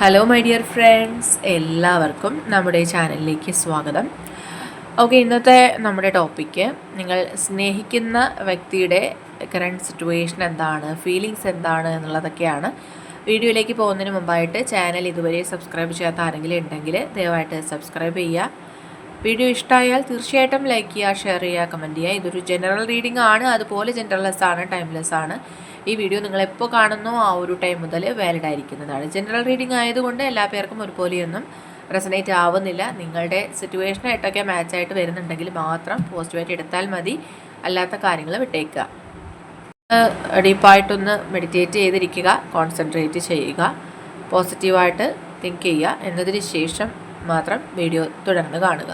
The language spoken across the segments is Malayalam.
ഹലോ മൈ ഡിയർ ഫ്രണ്ട്സ് എല്ലാവർക്കും നമ്മുടെ ചാനലിലേക്ക് സ്വാഗതം. ഓക്കെ ഇന്നത്തെ നമ്മുടെ ടോപ്പിക്ക് നിങ്ങൾ സ്നേഹിക്കുന്ന വ്യക്തിയുടെ കറണ്ട് സിറ്റുവേഷൻ എന്താണ് ഫീലിങ്സ് എന്താണ് എന്നുള്ളതൊക്കെയാണ് വീഡിയോയിലേക്ക് പോകുന്നതിന് മുമ്പായിട്ട് ചാനൽ ഇതുവരെ സബ്സ്ക്രൈബ് ചെയ്യാത്ത ആരെങ്കിലും ഉണ്ടെങ്കിൽ ദയവായിട്ട് സബ്സ്ക്രൈബ് ചെയ്യുക. വീഡിയോ ഇഷ്ടമായാൽ തീർച്ചയായിട്ടും ലൈക്ക് ചെയ്യുക ഷെയർ ചെയ്യുക കമന്റ് ചെയ്യുക. ഇതൊരു ജനറൽ റീഡിംഗ് ആണ്. അതുപോലെ ജനറൽലെസ് ആണ് ടൈംലെസ് ആണ്. ഈ വീഡിയോ നിങ്ങൾ എപ്പോൾ കാണുന്നോ ആ ഒരു ടൈം മുതൽ വാലിഡ് ആയിരിക്കുന്നതാണ്. ജനറൽ റീഡിംഗ് ആയതുകൊണ്ട് എല്ലാ പേർക്കും ഒരുപോലെയൊന്നും റെസനേറ്റ് ആവുന്നില്ല. നിങ്ങളുടെ സിറ്റുവേഷനായിട്ടൊക്കെ മാച്ചായിട്ട് വരുന്നുണ്ടെങ്കിൽ മാത്രം പോസിറ്റീവായിട്ട് എടുത്താൽ മതി. അല്ലാത്ത കാര്യങ്ങൾ വിട്ടേക്കുക. ഡീപ്പായിട്ടൊന്ന് മെഡിറ്റേറ്റ് ചെയ്തിരിക്കുക കോൺസെൻട്രേറ്റ് ചെയ്യുക പോസിറ്റീവായിട്ട് തിങ്ക് ചെയ്യുക. എന്നതിന് ശേഷം മാത്രം വീഡിയോ തുടർന്ന് കാണുക.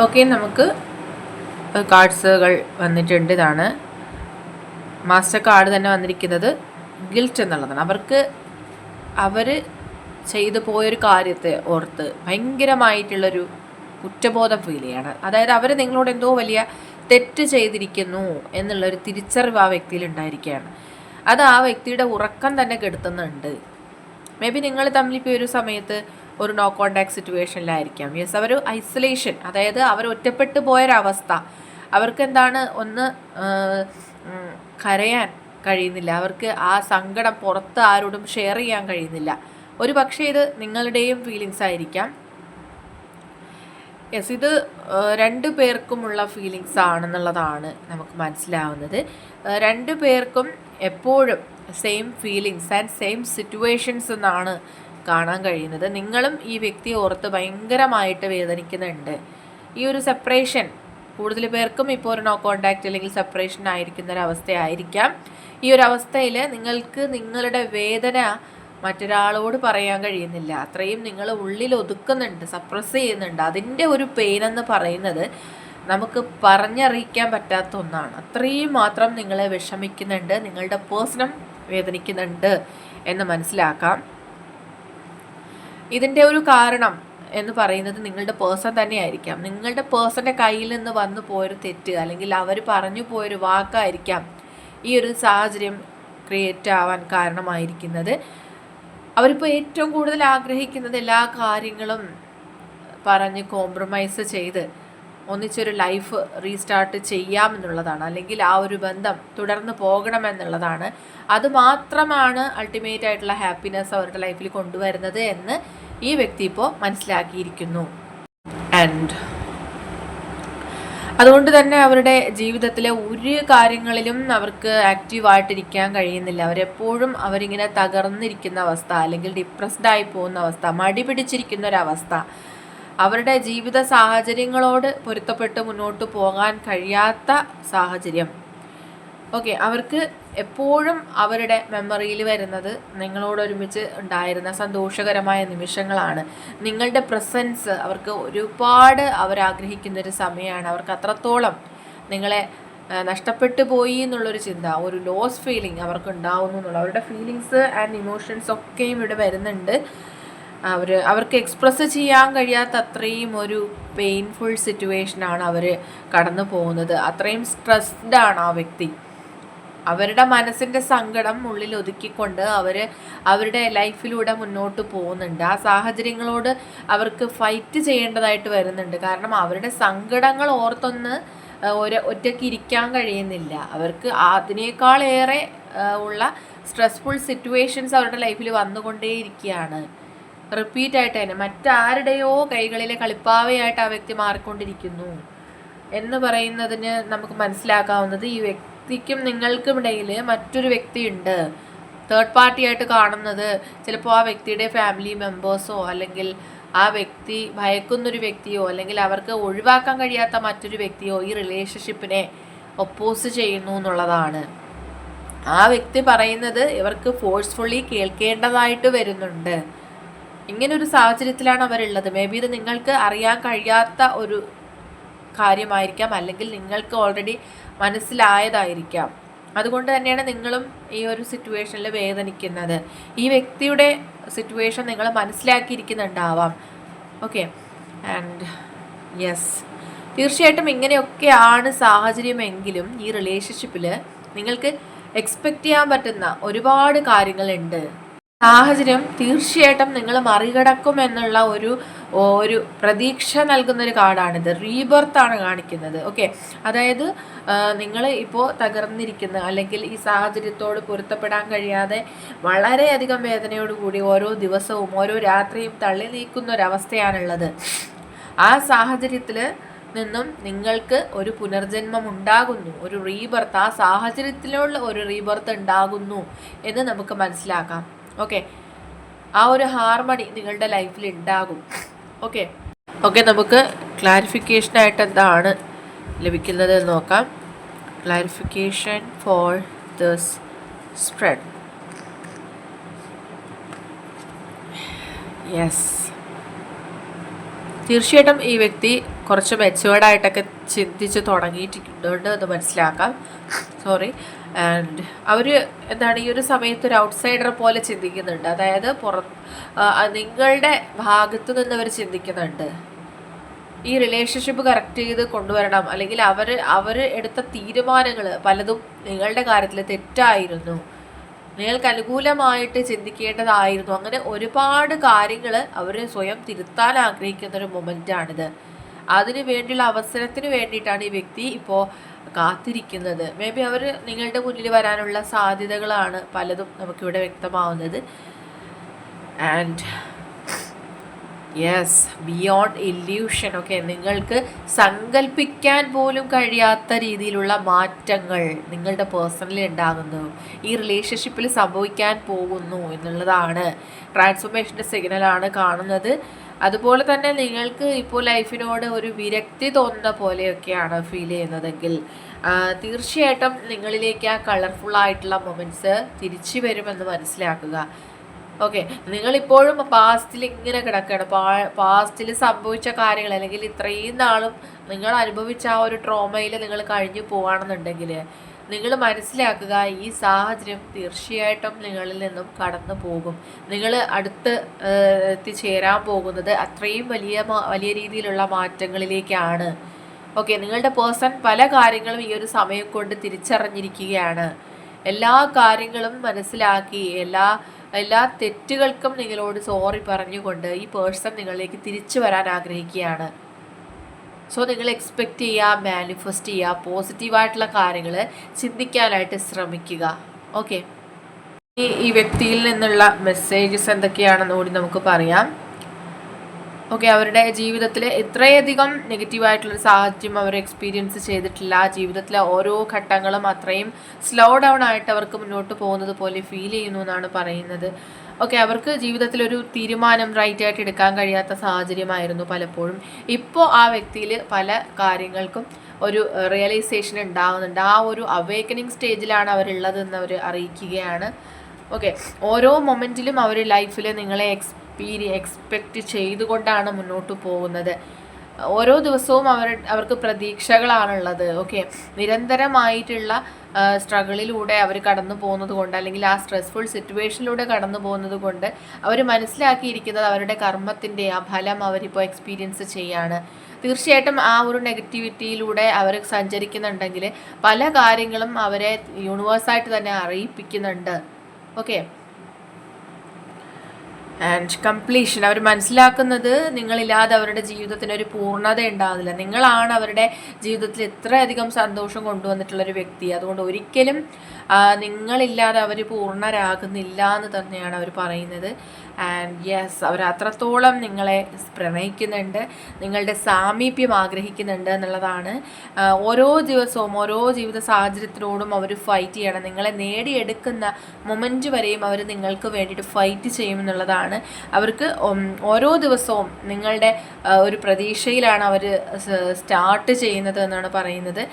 ഓക്കെ നമുക്ക് കാർഡ്സുകൾ വന്നിട്ടുണ്ട്. ഇതാണ് മാസ്റ്റർ കാർഡ് തന്നെ വന്നിരിക്കുന്നത്. ഗിൽറ്റ് എന്നുള്ളതാണ്. അവർക്ക് അവർ ചെയ്തു പോയൊരു കാര്യത്തെ ഓർത്ത് ഭയങ്കരമായിട്ടുള്ളൊരു കുറ്റബോധം ഫീൽ ചെയ്യാണ്. അതായത് അവർ നിങ്ങളോട് എന്തോ വലിയ തെറ്റ് ചെയ്തിരിക്കുന്നു എന്നുള്ളൊരു തിരിച്ചറിവ് ആ വ്യക്തിയിൽ ഉണ്ടായിരിക്കുകയാണ്. അത് ആ വ്യക്തിയുടെ ഉറക്കം തന്നെ കെടുത്തുന്നുണ്ട്. മേ ബി നിങ്ങൾ തമ്മിൽ ഇപ്പോൾ ഒരു സമയത്ത് ഒരു നോ കോണ്ടാക്ട് സിറ്റുവേഷനിലായിരിക്കാം യെസ് അവർ ഐസൊലേഷൻ അതായത് അവർ ഒറ്റപ്പെട്ടു പോയൊരവസ്ഥ. അവർക്ക് എന്താണ്? ഒന്ന് കരയാൻ കഴിയുന്നില്ല. അവർക്ക് ആ സങ്കടം പുറത്ത് ആരോടും ഷെയർ ചെയ്യാൻ കഴിയുന്നില്ല. ഒരു പക്ഷേ ഇത് നിങ്ങളുടെയും ഫീലിങ്സ് ആയിരിക്കാം. യെസ് ഇത് രണ്ടു പേർക്കുമുള്ള ഫീലിങ്സ് ആണെന്നുള്ളതാണ് നമുക്ക് മനസ്സിലാവുന്നത്. രണ്ടു പേർക്കും എപ്പോഴും same feelings and same situations എന്നാണ് കാണാൻ കഴിയുന്നത്. നിങ്ങളും ഈ വ്യക്തിയെ ഓർത്ത് ഭയങ്കരമായിട്ട് വേദനിക്കുന്നുണ്ട്. ഈ ഒരു സെപ്പറേഷൻ കൂടുതൽ പേർക്കും ഇപ്പോൾ ഒരു നോ കോണ്ടാക്റ്റ് അല്ലെങ്കിൽ സെപ്പറേഷൻ ആയിരിക്കുന്ന ഒരു അവസ്ഥയായിരിക്കാം ഈ ഒരു അവസ്ഥയിൽ നിങ്ങൾക്ക് നിങ്ങളുടെ വേദന മറ്റൊരാളോട് പറയാൻ കഴിയുന്നില്ല. അത്രയും നിങ്ങൾ ഉള്ളിൽ ഒതുക്കുന്നുണ്ട് സപ്രസ് ചെയ്യുന്നുണ്ട്. അതിന്റെ ഒരു പെയിൻ എന്ന് പറയുന്നത് നമുക്ക് പറഞ്ഞറിയിക്കാൻ പറ്റാത്ത ഒന്നാണ്. അത്രയും മാത്രം നിങ്ങളെ വിഷമിക്കുന്നുണ്ട് നിങ്ങളുടെ പേഴ്സണം വേദനിക്കുന്നുണ്ട് എന്ന് മനസ്സിലാക്കാം. ഇതിന്റെ ഒരു കാരണം എന്ന് പറയുന്നത് നിങ്ങളുടെ പേഴ്സൺ തന്നെയായിരിക്കാം. നിങ്ങളുടെ പേഴ്സന്റെ കയ്യിൽ നിന്ന് വന്നു പോയൊരു തെറ്റ് അല്ലെങ്കിൽ അവർ പറഞ്ഞു പോയൊരു വാക്കായിരിക്കാം ഈ ഒരു സാഹചര്യം ക്രിയേറ്റ് ആവാൻ കാരണമായിരിക്കുന്നത്. അവരിപ്പോൾ ഏറ്റവും കൂടുതൽ ആഗ്രഹിക്കുന്നത് എല്ലാ കാര്യങ്ങളും പറഞ്ഞ് കോംപ്രമൈസ് ചെയ്ത് ഒന്നിച്ചൊരു ലൈഫ് റീസ്റ്റാർട്ട് ചെയ്യാമെന്നുള്ളതാണ്. അല്ലെങ്കിൽ ആ ഒരു ബന്ധം തുടർന്ന് പോകണമെന്നുള്ളതാണ്. അതുമാത്രമാണ് അൾട്ടിമേറ്റ് ആയിട്ടുള്ള ഹാപ്പിനെസ് അവരുടെ ലൈഫിൽ കൊണ്ടുവരുന്നത് എന്ന് ഈ വ്യക്തി ഇപ്പോൾ മനസ്സിലാക്കിയിരിക്കുന്നു. ആൻഡ് അതുകൊണ്ട് തന്നെ അവരുടെ ജീവിതത്തിലെ ഒരു കാര്യങ്ങളിലും അവർക്ക് ആക്റ്റീവായിട്ടിരിക്കാൻ കഴിയുന്നില്ല. അവരെപ്പോഴും അവരിങ്ങനെ തകർന്നിരിക്കുന്ന അവസ്ഥ അല്ലെങ്കിൽ ഡിപ്രസ്ഡ് ആയി പോകുന്ന അവസ്ഥ മടി പിടിച്ചിരിക്കുന്ന ഒരവസ്ഥ അവരുടെ ജീവിത സാഹചര്യങ്ങളോട് പൊരുത്തപ്പെട്ട് മുന്നോട്ട് പോകാൻ കഴിയാത്ത സാഹചര്യം. ഓക്കെ അവർക്ക് എപ്പോഴും അവരുടെ മെമ്മറിയിൽ വരുന്നത് നിങ്ങളോടൊരുമിച്ച് ഉണ്ടായിരുന്ന സന്തോഷകരമായ നിമിഷങ്ങളാണ്. നിങ്ങളുടെ പ്രസൻസ് അവർക്ക് ഒരുപാട് അവരാഗ്രഹിക്കുന്ന ഒരു സമയമാണ്. അവർക്ക് അത്രത്തോളം നിങ്ങളെ നഷ്ടപ്പെട്ടു പോയി എന്നുള്ളൊരു ചിന്ത ഒരു ലോസ് ഫീലിംഗ് അവർക്ക് ഉണ്ടാവുന്നു എന്നുള്ള അവരുടെ ഫീലിങ്സ് ആൻഡ് ഇമോഷൻസ് ഒക്കെയും ഇവിടെ വരുന്നുണ്ട്. അവർ അവർക്ക് എക്സ്പ്രസ് ചെയ്യാൻ കഴിയാത്ത അത്രയും ഒരു പെയിൻഫുൾ സിറ്റുവേഷനാണ് അവർ കടന്നു പോകുന്നത്. അത്രയും സ്ട്രെസ്ഡ് ആണ് ആ വ്യക്തി. അവരുടെ മനസ്സിന്റെ സങ്കടം ഉള്ളിൽ ഒതുക്കിക്കൊണ്ട് അവർ അവരുടെ ലൈഫിലൂടെ മുന്നോട്ട് പോകുന്നുണ്ട്. ആ സാഹചര്യങ്ങളോട് അവർക്ക് ഫൈറ്റ് ചെയ്യേണ്ടതായിട്ട് വരുന്നുണ്ട്. കാരണം അവരുടെ സങ്കടങ്ങൾ ഓർത്തൊന്ന് ഒരു ഒറ്റയ്ക്ക് ഇരിക്കാൻ കഴിയുന്നില്ല. അവർക്ക് അതിനേക്കാളേറെ ഉള്ള സ്ട്രെസ്ഫുൾ സിറ്റുവേഷൻസ് അവരുടെ ലൈഫിൽ വന്നുകൊണ്ടേയിരിക്കുകയാണ്. റിപ്പീറ്റ് ആയിട്ട് തന്നെ മറ്റാരുടെയോ കൈകളിലെ കളിപ്പാവയായിട്ട് ആ വ്യക്തി മാറിക്കൊണ്ടിരിക്കുന്നു എന്ന് പറയുന്നതിന് നമുക്ക് മനസ്സിലാക്കാവുന്നത് ഈ വ്യക്തിക്കും നിങ്ങൾക്കും ഇടയിൽ മറ്റൊരു വ്യക്തിയുണ്ട്. തേർഡ് പാർട്ടി ആയിട്ട് കാണുന്നത് ചിലപ്പോൾ ആ വ്യക്തിയുടെ ഫാമിലി മെമ്പേഴ്സോ അല്ലെങ്കിൽ ആ വ്യക്തി ഭയക്കുന്നൊരു വ്യക്തിയോ അല്ലെങ്കിൽ അവർക്ക് ഒഴിവാക്കാൻ കഴിയാത്ത മറ്റൊരു വ്യക്തിയോ ഈ റിലേഷൻഷിപ്പിനെ ഒപ്പോസ് ചെയ്യുന്നു എന്നുള്ളതാണ്. ആ വ്യക്തി പറയുന്നത് ഇവർക്ക് ഫോഴ്സ്ഫുള്ളി കേൾക്കേണ്ടതായിട്ട് വരുന്നുണ്ട്. ഇങ്ങനെ ഒരു സാഹചര്യത്തിലാണ് അവരുള്ളത്. മേ ബി ഇത് നിങ്ങൾക്ക് അറിയാൻ കഴിയാത്ത ഒരു കാര്യമായിരിക്കാം. അല്ലെങ്കിൽ നിങ്ങൾക്ക് ഓൾറെഡി മനസ്സിലായതായിരിക്കാം. അതുകൊണ്ട് തന്നെയാണ് നിങ്ങളും ഈ ഒരു സിറ്റുവേഷനിൽ വേദനിക്കുന്നത്. ഈ വ്യക്തിയുടെ സിറ്റുവേഷൻ നിങ്ങൾ മനസ്സിലാക്കിയിരിക്കുന്നുണ്ടാവാം. ഓക്കെ ആൻഡ് യെസ് തീർച്ചയായിട്ടും ഇങ്ങനെയൊക്കെയാണ് സാഹചര്യമെങ്കിലും ഈ റിലേഷൻഷിപ്പിൽ നിങ്ങൾക്ക് എക്സ്പെക്റ്റ് ചെയ്യാൻ പറ്റുന്ന ഒരുപാട് കാര്യങ്ങളുണ്ട്. സാഹചര്യം തീർച്ചയായിട്ടും നിങ്ങൾ മറികടക്കും എന്നുള്ള ഒരു ഒരു പ്രതീക്ഷ നൽകുന്ന ഒരു കാർഡാണിത്. റീബർത്ത് ആണ് കാണിക്കുന്നത്. ഓക്കെ അതായത് നിങ്ങൾ ഇപ്പോൾ തകർന്നിരിക്കുന്ന. അല്ലെങ്കിൽ ഈ സാഹചര്യത്തോട് പൊരുത്തപ്പെടാൻ കഴിയാതെ വളരെയധികം വേദനയോടുകൂടി ഓരോ ദിവസവും ഓരോ രാത്രിയും തള്ളി നീക്കുന്ന ഒരവസ്ഥയാണുള്ളത് ആ സാഹചര്യത്തിൽ നിന്നും നിങ്ങൾക്ക് ഒരു പുനർജന്മം ഉണ്ടാകുന്നു. ഒരു റീബർത്ത് ആ സാഹചര്യത്തിലുള്ള ഒരു റീബർത്ത് ഉണ്ടാകുന്നു എന്ന് നമുക്ക് മനസ്സിലാക്കാം. ഓക്കെ ആ ഒരു ഹാർമണി നിങ്ങളുടെ ലൈഫിൽ ഉണ്ടാകും ഓക്കെ ഓക്കെ നമുക്ക് ക്ലാരിഫിക്കേഷനായിട്ട് എന്താണ് ലഭിക്കുന്നത് എന്ന് നോക്കാം. Clarification for this spread yes തീർച്ചയായിട്ടും ഈ വ്യക്തി കുറച്ച് മെച്ചുവേർഡായിട്ടൊക്കെ ചിന്തിച്ച് തുടങ്ങിയിട്ടുണ്ട് എന്ന് മനസ്സിലാക്കാം. സോറി ആൻഡ് അവർ എന്താണ് ഈ ഒരു സമയത്ത് ഒരു ഔട്ട്സൈഡർ പോലെ ചിന്തിക്കുന്നുണ്ട്. അതായത് പുറ നിങ്ങളുടെ ഭാഗത്ത് നിന്ന് അവർ ചിന്തിക്കുന്നുണ്ട്. ഈ റിലേഷൻഷിപ്പ് കറക്റ്റ് ചെയ്ത് കൊണ്ടുവരണം. അല്ലെങ്കിൽ അവർ അവർ എടുത്ത തീരുമാനങ്ങൾ പലതും നിങ്ങളുടെ കാര്യത്തിൽ തെറ്റായിരുന്നു. നിങ്ങൾക്ക് അനുകൂലമായിട്ട് ചിന്തിക്കേണ്ടതായിരുന്നു. അങ്ങനെ ഒരുപാട് കാര്യങ്ങൾ അവർ സ്വയം തിരുത്താൻ ആഗ്രഹിക്കുന്ന ഒരു മൊമെന്റാണിത് അതിന് വേണ്ടിയുള്ള അവസരത്തിന് വേണ്ടിയിട്ടാണ് ഈ വ്യക്തി ഇപ്പോൾ കാത്തിരിക്കുന്നത്. മേ ബി അവർ നിങ്ങളുടെ മുന്നിൽ വരാനുള്ള സാധ്യതകളാണ് പലതും നമുക്കിവിടെ വ്യക്തമാവുന്നത്. And yes beyond illusion okay നിങ്ങൾക്ക് സങ്കല്പിക്കാൻ പോലും കഴിയാത്ത രീതിയിലുള്ള മാറ്റങ്ങൾ നിങ്ങളുടെ പേഴ്സണലി ഉണ്ടാകുന്നു. ഈ റിലേഷൻഷിപ്പിൽ സംഭവിക്കാൻ പോകുന്നു എന്നുള്ളതാണ്. ട്രാൻസ്ഫോർമേഷന്റെ സിഗ്നലാണ് കാണുന്നത്. അതുപോലെ തന്നെ നിങ്ങൾക്ക് ഇപ്പോൾ ലൈഫിനോട് ഒരു വിരക്തി തോന്നുന്ന പോലെയൊക്കെയാണ് ഫീൽ ചെയ്യുന്നതെങ്കിൽ തീർച്ചയായിട്ടും നിങ്ങളിലേക്ക് ആ കളർഫുൾ ആയിട്ടുള്ള മൊമെന്റ്സ് തിരിച്ചു വരുമെന്ന് മനസ്സിലാക്കുക. ഓക്കെ നിങ്ങളിപ്പോഴും പാസ്റ്റിൽ ഇങ്ങനെ കിടക്കുകയാണ്. പാസ്റ്റിൽ സംഭവിച്ച കാര്യങ്ങൾ അല്ലെങ്കിൽ ഇത്രയും നാളും നിങ്ങൾ അനുഭവിച്ച ആ ഒരു ട്രോമയിൽ നിങ്ങൾ കഴിഞ്ഞു പോവാണെന്നുണ്ടെങ്കിൽ നിങ്ങൾ മനസ്സിലാക്കുക ഈ സാഹചര്യം തീർച്ചയായിട്ടും നിങ്ങളിൽ നിന്നും കടന്നു പോകും. നിങ്ങൾ അടുത്ത് എത്തിച്ചേരാൻ പോകുന്നത് അത്രയും വലിയ വലിയ രീതിയിലുള്ള മാറ്റങ്ങളിലേക്കാണ്. ഓക്കെ നിങ്ങളുടെ പേഴ്സൺ പല കാര്യങ്ങളും ഈ ഒരു സമയം കൊണ്ട് തിരിച്ചറിഞ്ഞിരിക്കുകയാണ്. എല്ലാ കാര്യങ്ങളും മനസ്സിലാക്കി എല്ലാ എല്ലാ തെറ്റുകൾക്കും നിങ്ങളോട് സോറി പറഞ്ഞുകൊണ്ട് ഈ പേഴ്സൺ നിങ്ങളിലേക്ക് തിരിച്ചു വരാൻ ആഗ്രഹിക്കുകയാണ്. സോ നിങ്ങൾ എക്സ്പെക്റ്റ് ചെയ്യുക മാനിഫെസ്റ്റ് ചെയ്യുക പോസിറ്റീവായിട്ടുള്ള കാര്യങ്ങൾ ചിന്തിക്കാനായിട്ട് ശ്രമിക്കുക. ഓക്കെ ഈ ഈ വ്യക്തിയിൽ നിന്നുള്ള മെസ്സേജസ് എന്തൊക്കെയാണെന്ന് കൂടി നമുക്ക് പറയാം. ഓക്കെ അവരുടെ ജീവിതത്തിൽ ഇത്രയധികം നെഗറ്റീവായിട്ടുള്ളൊരു സാഹചര്യം അവർ എക്സ്പീരിയൻസ് ചെയ്തിട്ടില്ല. ജീവിതത്തിലെ ഓരോ ഘട്ടങ്ങളും അത്രയും സ്ലോ ഡൗൺ ആയിട്ട് അവർക്ക് മുന്നോട്ട് പോകുന്നത് പോലെ ഫീൽ ചെയ്യുന്നു എന്നാണ് പറയുന്നത്. ഓക്കെ അവർക്ക് ജീവിതത്തിൽ ഒരു തീരുമാനം റൈറ്റ് ആയിട്ട് എടുക്കാൻ കഴിയാത്ത സാഹചര്യമായിരുന്നു പലപ്പോഴും. ഇപ്പോൾ ആ വ്യക്തിയിൽ പല കാര്യങ്ങൾക്കും ഒരു റിയലൈസേഷൻ ഉണ്ടാകുന്നുണ്ട് ആ ഒരു അവേക്കനിങ് സ്റ്റേജിലാണ് അവരുള്ളതെന്ന് അവർ അറിയിക്കുകയാണ്. ഓക്കെ ഓരോ മൊമെന്റിലും അവർ ലൈഫിൽ നിങ്ങളെ എക്സ്പീരി എക്സ്പെക്റ്റ് ചെയ്തുകൊണ്ടാണ് മുന്നോട്ട് പോകുന്നത്. ഓരോ ദിവസവും അവർ അവർക്ക് പ്രതീക്ഷകളാണുള്ളത്. ഓക്കെ നിരന്തരമായിട്ടുള്ള സ്ട്രഗിളിലൂടെ അവർ കടന്നു പോകുന്നത് കൊണ്ട് അല്ലെങ്കിൽ ആ സ്ട്രെസ്ഫുൾ സിറ്റുവേഷനിലൂടെ കടന്നു പോകുന്നത് കൊണ്ട് അവർ മനസ്സിലാക്കിയിരിക്കുന്നത് അവരുടെ കർമ്മത്തിന്റെ ആ ഫലം അവരിപ്പോൾ എക്സ്പീരിയൻസ് ചെയ്യാണ്. തീർച്ചയായിട്ടും ആ ഒരു നെഗറ്റിവിറ്റിയിലൂടെ അവർ സഞ്ചരിക്കുന്നുണ്ടെങ്കിൽ പല കാര്യങ്ങളും അവരെ യൂണിവേഴ്സായിട്ട് തന്നെ അറിയിപ്പിക്കുന്നുണ്ട്. ഓക്കെ ആൻഡ് കംപ്ലീഷൻ അവർ മനസ്സിലാക്കുന്നത് നിങ്ങളില്ലാതെ അവരുടെ ജീവിതത്തിന് ഒരു പൂർണത ഉണ്ടാകില്ല നിങ്ങളാണ് അവരുടെ ജീവിതത്തിൽ ഇത്രയധികം സന്തോഷം കൊണ്ടുവന്നിട്ടുള്ളൊരു വ്യക്തി. അതുകൊണ്ട് ഒരിക്കലും നിങ്ങളില്ലാതെ അവർ പൂർണരാകുന്നില്ല എന്ന് തന്നെയാണ് അവർ പറയുന്നത്. ആൻഡ് യെസ് അവർ അത്രത്തോളം നിങ്ങളെ പ്രണയിക്കുന്നുണ്ട് നിങ്ങളുടെ സാമീപ്യം ആഗ്രഹിക്കുന്നുണ്ട് എന്നുള്ളതാണ്. ഓരോ ദിവസവും ഓരോ ജീവിത സാഹചര്യത്തിനോടും അവർ ഫൈറ്റ് ചെയ്യണം. നിങ്ങളെ നേടിയെടുക്കുന്ന മൊമെന്റ് വരെയും അവർ നിങ്ങൾക്ക് വേണ്ടിയിട്ട് ഫൈറ്റ് ചെയ്യുമെന്നുള്ളതാണ് അവർക്ക് ഓരോ ദിവസവും നിങ്ങളുടെ ഒരു പ്രതീക്ഷയിലാണ് അവർ സ്റ്റാർട്ട് ചെയ്യുന്നത് എന്നാണ് പറയുന്നത്.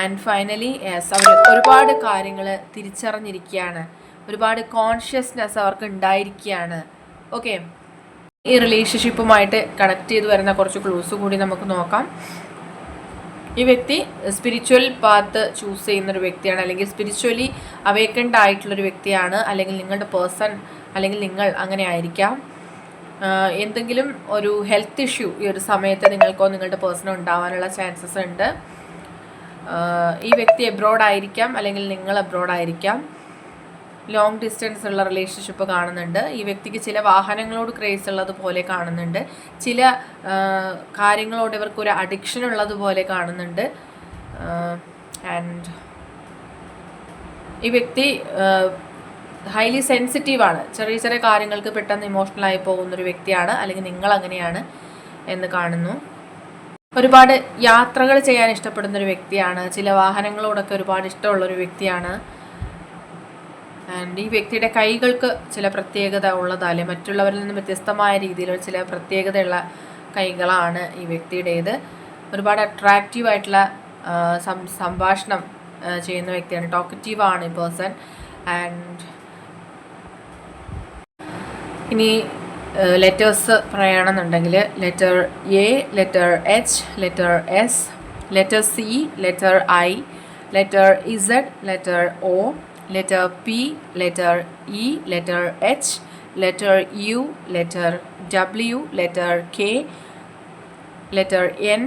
ആൻഡ് ഫൈനലി യെസ് അവർ ഒരുപാട് കാര്യങ്ങൾ തിരിച്ചറിഞ്ഞിരിക്കുകയാണ്. ഒരുപാട് കോൺഷ്യസ്നെസ് അവർക്ക് ഉണ്ടായിരിക്കുകയാണ്. ഓക്കെ ഈ റിലേഷൻഷിപ്പുമായിട്ട് കണക്ട് ചെയ്ത് വരുന്ന കുറച്ച് ക്ലൂസ് കൂടി നമുക്ക് നോക്കാം. ഈ വ്യക്തി സ്പിരിച്വൽ പാത്ത് ചൂസ് ചെയ്യുന്ന ഒരു വ്യക്തിയാണ്. അല്ലെങ്കിൽ സ്പിരിച്വലി അവേക്കൻഡ് ആയിട്ടുള്ളൊരു വ്യക്തിയാണ്. അല്ലെങ്കിൽ നിങ്ങളുടെ പേഴ്സൺ അല്ലെങ്കിൽ നിങ്ങൾ അങ്ങനെ ആയിരിക്കാം. എന്തെങ്കിലും ഒരു ഹെൽത്ത് ഇഷ്യൂ ഈ ഒരു സമയത്ത് നിങ്ങൾക്കോ നിങ്ങളുടെ പേഴ്സണോ ഉണ്ടാവാനുള്ള ചാൻസസ് ഉണ്ട്. ഈ വ്യക്തി എബ്രോഡ് ആയിരിക്കാം. അല്ലെങ്കിൽ നിങ്ങൾ എബ്രോഡ് ആയിരിക്കാം. ലോങ് ഡിസ്റ്റൻസ് ഉള്ള റിലേഷൻഷിപ്പ് കാണുന്നുണ്ട്. ഈ വ്യക്തിക്ക് ചില വാഹനങ്ങളോട് ക്രേസ് ഉള്ളതുപോലെ കാണുന്നുണ്ട്. ചില കാര്യങ്ങളോട് ഇവർക്ക് ഒരു അഡിക്ഷൻ ഉള്ളതുപോലെ കാണുന്നുണ്ട്. ആൻഡ് ഈ വ്യക്തി ഹൈലി സെൻസിറ്റീവാണ് ചെറിയ ചെറിയ കാര്യങ്ങൾക്ക് പെട്ടെന്ന് ഇമോഷണലായി പോകുന്നൊരു വ്യക്തിയാണ്. അല്ലെങ്കിൽ നിങ്ങൾ അങ്ങനെയാണ് എന്ന് കാണുന്നു. ഒരുപാട് യാത്രകൾ ചെയ്യാൻ ഇഷ്ടപ്പെടുന്ന ഒരു വ്യക്തിയാണ്. ചില വാഹനങ്ങളോടൊക്കെ ഒരുപാട് ഇഷ്ടമുള്ള ഒരു വ്യക്തിയാണ്. ആൻഡ് ഈ വ്യക്തിയുടെ കൈകൾക്ക് ചില പ്രത്യേകത ഉള്ളതാലെ മറ്റുള്ളവരിൽ നിന്ന് വ്യത്യസ്തമായ രീതിയിലുള്ള ചില പ്രത്യേകതയുള്ള കൈകളാണ് ഈ വ്യക്തിയുടേത്. ഒരുപാട് അട്രാക്റ്റീവ് ആയിട്ടുള്ള സംഭാഷണം ചെയ്യുന്ന വ്യക്തിയാണ്. ടോക്കറ്റീവ് ആണ് ഈ പേഴ്സൺ ആൻഡ് ഇനി ലെറ്റേഴ്സ് പറയുകയാണെന്നുണ്ടെങ്കിൽ letter A letter H letter S letter C letter I letter Z letter O letter P, letter E, letter H, letter U, letter W, letter K, letter N,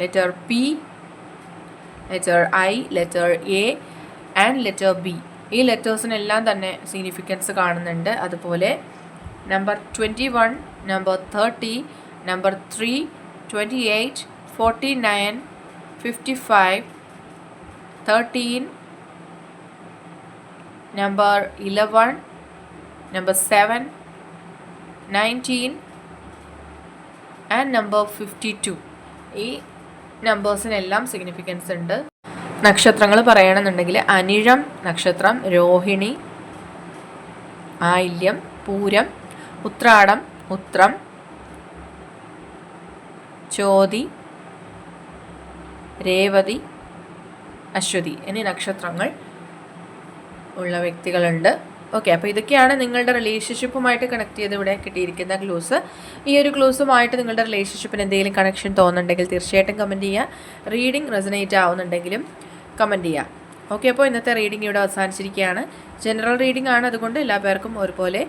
letter P, letter I, letter A and letter B. ഈ ലെറ്റേഴ്സിനെല്ലാം തന്നെ സിഗ്നിഫിക്കൻസ് കാണുന്നുണ്ട് അതുപോലെ number twenty one number thirty number three twenty eight forty nine fifty five thirteen number eleven number seven nineteen and number fifty two ഈ നമ്പേഴ്സിനെല്ലാം സിഗ്നിഫിക്കൻസ് ഉണ്ട്. നക്ഷത്രങ്ങൾ പറയണമെന്നുണ്ടെങ്കിൽ അനിഴം നക്ഷത്രം രോഹിണി ആയില്യം പൂരം ഉത്രാടം ഉത്രം ചോതി രേവതി അശ്വതി എന്നീ നക്ഷത്രങ്ങൾ ഉള്ള വ്യക്തികളുണ്ട്. ഓക്കെ അപ്പോൾ ഇതൊക്കെയാണ് നിങ്ങളുടെ റിലേഷൻഷിപ്പുമായിട്ട് കണക്ട് ചെയ്ത് ഇവിടെ കിട്ടിയിരിക്കുന്ന ക്ലൂസ് ഈ ഒരു ക്ലൂസുമായിട്ട് നിങ്ങളുടെ റിലേഷൻഷിപ്പിന് എന്തെങ്കിലും കണക്ഷൻ തോന്നുന്നുണ്ടെങ്കിൽ തീർച്ചയായിട്ടും കമന്റ് ചെയ്യുക റീഡിംഗ് റെസനേറ്റ് ആവുന്നുണ്ടെങ്കിലും കമന്റ് ചെയ്യുക ഓക്കെ അപ്പോൾ ഇന്നത്തെ റീഡിംഗ് ഇവിടെ അവസാനിച്ചിരിക്കുകയാണ്. ജനറൽ റീഡിംഗ് ആണ്. അതുകൊണ്ട് എല്ലാ പേർക്കും ഒരുപോലെ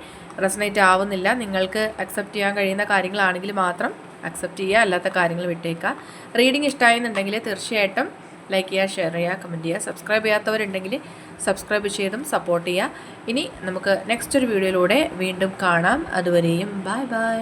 റെസനേറ്റ് ആവുന്നില്ല. നിങ്ങൾക്ക് അക്സെപ്റ്റ് ചെയ്യാൻ കഴിയുന്ന കാര്യങ്ങളാണെങ്കിൽ മാത്രം അക്സെപ്റ്റ് ചെയ്യുക അല്ലാത്ത കാര്യങ്ങൾ വിട്ടേക്കുക റീഡിംഗ് ഇഷ്ടമായെന്നുണ്ടെങ്കിൽ തീർച്ചയായിട്ടും ലൈക്ക് ചെയ്യുക ഷെയർ ചെയ്യുക കമന്റ് ചെയ്യുക സബ്സ്ക്രൈബ് ചെയ്യാത്തവരുണ്ടെങ്കിൽ സബ്സ്ക്രൈബ് ചെയ്തും സപ്പോർട്ട് ചെയ്യുക. ഇനി നമുക്ക് നെക്സ്റ്റ് ഒരു വീഡിയോയിലൂടെ വീണ്ടും കാണാം. അതുവരെയും ബൈ ബൈ.